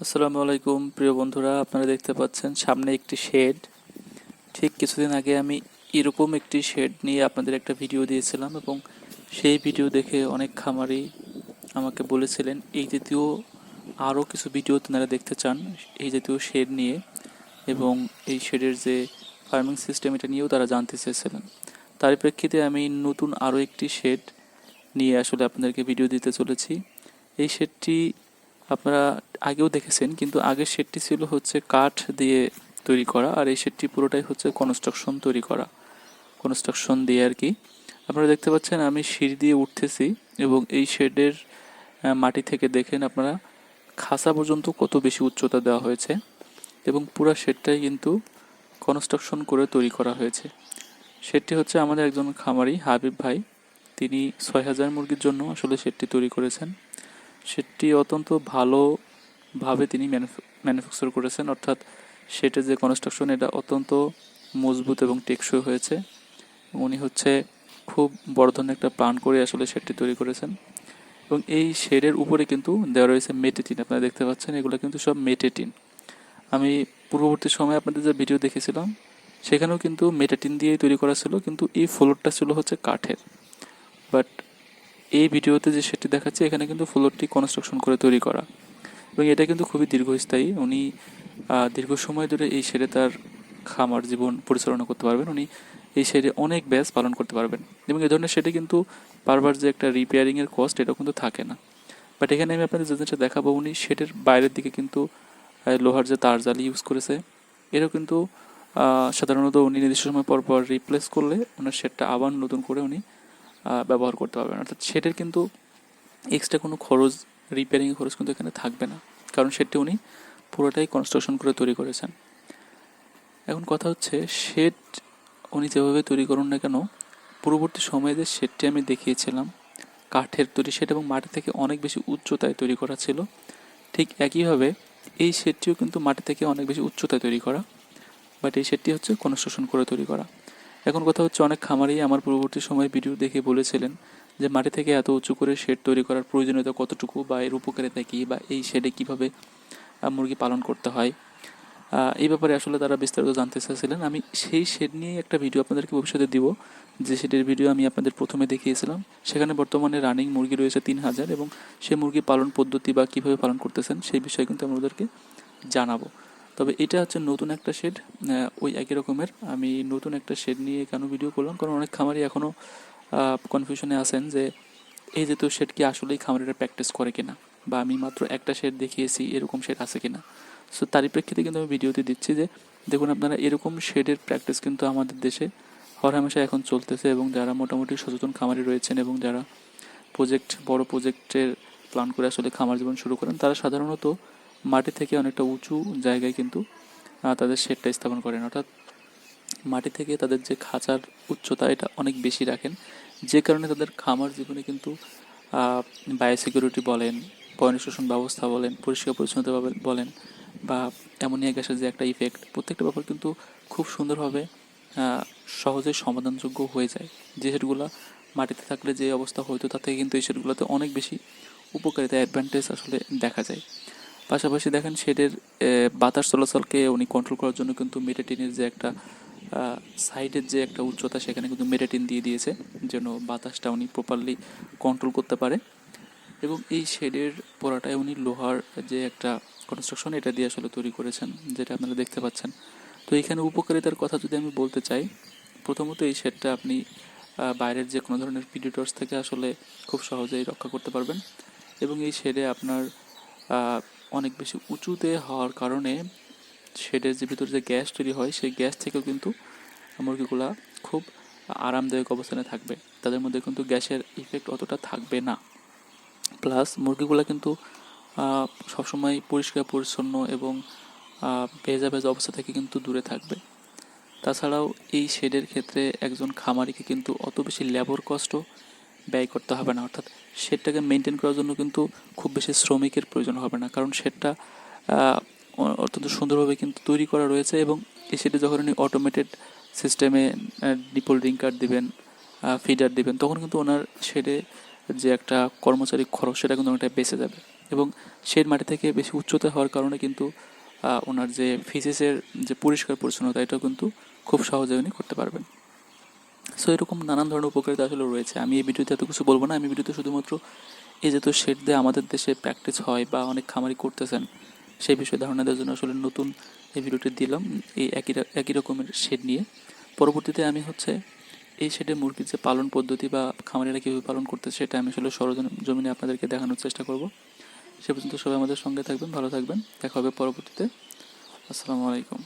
আসসালামু আলাইকুম, প্রিয় বন্ধুরা, আপনারা দেখতে পাচ্ছেন সামনে একটি শেড। ঠিক কিছুদিন আগে আমি এরকম একটি শেড নিয়ে আপনাদের একটা ভিডিও দিয়েছিলাম এবং সেই ভিডিও দেখে অনেক খামারি আমাকে বলেছিলেন, এই জাতীয় আরও কিছু ভিডিও তেনারা দেখতে চান, এই জাতীয় শেড নিয়ে। এবং এই শেডের যে ফার্মিং সিস্টেম, এটা নিয়েও তারা জানতে চেয়েছিলেন। তার প্রেক্ষিতে আমি নতুন আরও একটি শেড নিয়ে আসলে আপনাদেরকে ভিডিও দিতে চলেছি। এই শেডটি আপনারা আগেও দেখেছেন, কিন্তু আগের শেডটি ছিল হচ্ছে কাঠ দিয়ে তৈরি করা, আর এই শেডটি পুরোটাই হচ্ছে কনস্ট্রাকশন তৈরি করা। কনস্ট্রাকশন দিয়ে আর কি। আপনারা দেখতে পাচ্ছেন আমি সিঁড়ি দিয়ে উঠতেছি এবং এই শেডের মাটি থেকে দেখেন আপনারা খাসা পর্যন্ত কত বেশি উচ্চতা দেওয়া হয়েছে এবং পুরো শেডটাই কিন্তু কনস্ট্রাকশন করে তৈরি করা হয়েছে। শেডটি হচ্ছে আমাদের একজন খামারি হাবিব ভাই, তিনি ছয় হাজার মুরগির জন্য আসলে শেডটি তৈরি করেছেন। সেটি অত্যন্ত ভালোভাবে তিনি ম্যানুফ্যাকচার করেছেন। অর্থাৎ সেটা যে কনস্ট্রাকশন এটা অত্যন্ত মজবুত এবং টেকসই হয়েছে। উনি হচ্ছে খুব বড় ধরনের একটা প্ল্যান করে আসলে শেডটি তৈরি করেছেন। এবং এই শেডের উপরে কিন্তু দেওয়া রয়েছে মেটেটিন আপনারা দেখতে পাচ্ছেন, এগুলো কিন্তু সব মেটেটিন আমি পূর্ববর্তী সময়ে আপনাদের যে ভিডিও দেখেছিলাম, সেখানেও কিন্তু মেটাটিন দিয়েই তৈরি করা ছিল, কিন্তু এই ফ্লোরটা ছিল হচ্ছে কাঠের। বাট এই ভিডিওতে যে সেটি দেখাচ্ছে, এখানে কিন্তু ফ্লোরটি কনস্ট্রাকশন করে তৈরি করা। এবং এটা কিন্তু খুবই দীর্ঘস্থায়ী। উনি দীর্ঘ সময় ধরে এই শেডে তার খামার জীবন পরিচালনা করতে পারবেন। উনি এই শেডে অনেক ব্যাস পালন করতে পারবেন। এবং এ ধরনের শেডে কিন্তু বারবার যে একটা রিপেয়ারিংয়ের কস্ট এটাও কিন্তু থাকে না। বাট এখানে আমি আপনাদের যে জিনিসটা দেখাবো, উনি শেডের বাইরের দিকে কিন্তু লোহার যে তার জালি ইউজ করেছে, এরও কিন্তু সাধারণত উনি নির্দিষ্ট সময় পর পর রিপ্লেস করলে, ওনার শেডটা আবার নতুন করে উনি ব্যবহার করতে পারবেন। অর্থাৎ শেডের কিন্তু এক্সট্রা কোনো খরচ রিপেয়ারিং খরচ কিন্তু এখানে থাকবে না। কারণ শেডটি উনি পুরোটাই কনস্ট্রাকশন করে তৈরি করেছেন। এখন কথা হচ্ছে শেড উনি যেভাবে তৈরি করুন না কেন, পূর্ববর্তী সময়ে যে শেডটি আমি দেখিয়েছিলাম, কাঠের তৈরি শেড এবং মাটি থেকে অনেক বেশি উচ্চতায় তৈরি করা ছিল, ঠিক একইভাবে এই শেডটিও কিন্তু মাটি থেকে অনেক বেশি উচ্চতায় তৈরি করা বাট এই শেডটি হচ্ছে কনস্ট্রাকশন করে তৈরি করা। এখন কথা হচ্ছে অনেক খামারেই আমার পূর্ববর্তী সময় ভিডিও দেখে বলেছিলেন যে মাটি থেকে এত উঁচু করে শেড তৈরি করার প্রয়োজনীয়তা কতটুকু বা এর উপকারিতা কী বা এই শেডে কীভাবে মুরগি পালন করতে হয়। এই ব্যাপারে আসলে তারা বিস্তারিত জানতে চাইছিলেন। আমি সেই শেড নিয়েই একটা ভিডিও আপনাদেরকে ভবিষ্যতে দিব। যে শেডের ভিডিও আমি আপনাদের প্রথমে দেখিয়েছিলাম। সেখানে বর্তমানে রানিং মুরগি রয়েছে তিন হাজার এবং সেই মুরগি পালন পদ্ধতি বা কীভাবে পালন করতেছেন সেই বিষয়ে কিন্তু আমি ওদেরকে জানাব। তবে এটা হচ্ছে নতুন একটা শেড ওই একই রকমের। আমি নতুন একটা শেড নিয়ে কেন ভিডিও করলাম? কারণ অনেক খামারি এখনও কনফিউশনে আছেন যে, এই যেহেতু শেড কি আসলেই খামারিরা প্র্যাকটিস করে কিনা? বা আমি মাত্র একটা শেড দেখিয়েছি, এরকম শেড আছে কিনা? সো তারই প্রেক্ষিতে কিন্তু আমি ভিডিওতে দিচ্ছি যে, দেখুন আপনারা, এরকম শেডের প্র্যাকটিস কিন্তু আমাদের দেশে হরহামেশা এখন চলতেছে এবং যারা মোটামুটি সচেতন খামারি রয়েছেন এবং যারা প্রজেক্ট বড় প্রজেক্টের প্ল্যান করে আসলে খামার জীবন শুরু করেন, তারা সাধারণত মাটি থেকে অনেকটা উঁচু জায়গায় কিন্তু তাদের শেডটা স্থাপন করেন। অর্থাৎ মাটি থেকে তাদের যে খাঁচার উচ্চতা, এটা অনেক বেশি রাখেন। যে কারণে তাদের খামার জীবনে কিন্তু বায়োসিকিউরিটি বলেন পয় শোষণ ব্যবস্থা বলেন, পরিষ্কার পরিচ্ছন্নতা বলেন, বা অ্যামোনিয়া গ্যাসের যে একটা ইফেক্ট প্রত্যেকটা ব্যাপার কিন্তু খুব সুন্দরভাবে সহজেই সমাধানযোগ্য হয়ে যায়। যে সেটগুলো মাটিতে থাকলে যে অবস্থা হয়তো তাতে কিন্তু এই সেটগুলোতে অনেক বেশি উপকারিতা অ্যাডভান্টেজ আসলে দেখা যায়। পাশাপাশি দেখেন শেডের বাতাস চলাচলকে উনি কন্ট্রোল করার জন্য কিন্তু মেটাটিনের যে একটা সাইডের যে একটা উচ্চতা সেখানে কিন্তু মেটাটিন দিয়ে দিয়েছে, যেন বাতাসটা উনি প্রপারলি কন্ট্রোল করতে পারে। এবং এই শেডের পরাটায় উনি লোহার যে একটা কনস্ট্রাকশন এটা দিয়ে আসলে তৈরি করেছেন, যেটা আপনারা দেখতে পাচ্ছেন। তো এখানে উপকারিতার কথা যদি আমি বলতে চাই, প্রথমত এই শেডটা আপনি বাইরের যে কোনো ধরনের পিডিটর্স থেকে আসলে খুব সহজেই রক্ষা করতে পারবেন। এবং এই শেডে আপনার অনেক বেশি উঁচুতে হওয়ার কারণে শেডের যে ভিতরে যে গ্যাস তৈরি হয়, সেই গ্যাস থেকেও কিন্তু মুরগিগুলা খুব আরামদায়ক অবস্থানে থাকবে। তাদের মধ্যে কিন্তু গ্যাসের ইফেক্ট অতটা থাকবে না। প্লাস মুরগিগুলা কিন্তু সবসময় পরিষ্কার, পরিচ্ছন্ন এবং ভেজা ভেজা অবস্থা থেকে কিন্তু দূরে থাকবে। তাছাড়াও এই শেডের ক্ষেত্রে একজন খামারিকে কিন্তু অত বেশি লেবর কষ্ট ব্যয় করতে হবে না। অর্থাৎ শেডটাকে মেনটেন করার জন্য কিন্তু খুব বেশি শ্রমিকের প্রয়োজন হবে না। কারণ শেডটা অত্যন্ত সুন্দরভাবে কিন্তু তৈরি করা রয়েছে এবং এই শেডে যখন উনি অটোমেটেড সিস্টেমে ডিপল ড্রিঙ্কার দিবেন ফিডার দিবেন, তখন কিন্তু ওনার শেডে যে একটা কর্মচারী খরচ সেটা কিন্তু অনেকটা বেঁচে যাবে। এবং শেড মাটি থেকে বেশি উচ্চতা হওয়ার কারণে কিন্তু ওনার যে ফিজিক্সের যে পরিষ্কার পরিচ্ছন্নতা এটাও কিন্তু খুব সহজে উনি করতে পারবেন। সো এরকম নানান ধরনের উপকারিতা আসলে রয়েছে। আমি এই ভিডিওতে এত কিছু বলব না। আমি ভিডিওতে শুধুমাত্র এই যেহেতু শেড দিয়ে আমাদের দেশে প্র্যাকটিস হয় বা অনেক খামারি করতেছেন, সেই বিষয়ে ধারণা দেওয়ার জন্য আসলে নতুন এই ভিডিওটি দিলাম, এই একই একই রকমের শেড নিয়ে। পরবর্তীতে আমি হচ্ছে এই শেডে মুরগির যে পালন পদ্ধতি বা খামারিরা কীভাবে পালন করতে সেটা আমি আসলে সরজন জমিনে আপনাদেরকে দেখানোর চেষ্টা করব। সে পর্যন্ত সবাই আমাদের সঙ্গে থাকবেন, ভালো থাকবেন। দেখা হবে পরবর্তীতে। আসসালামু আলাইকুম।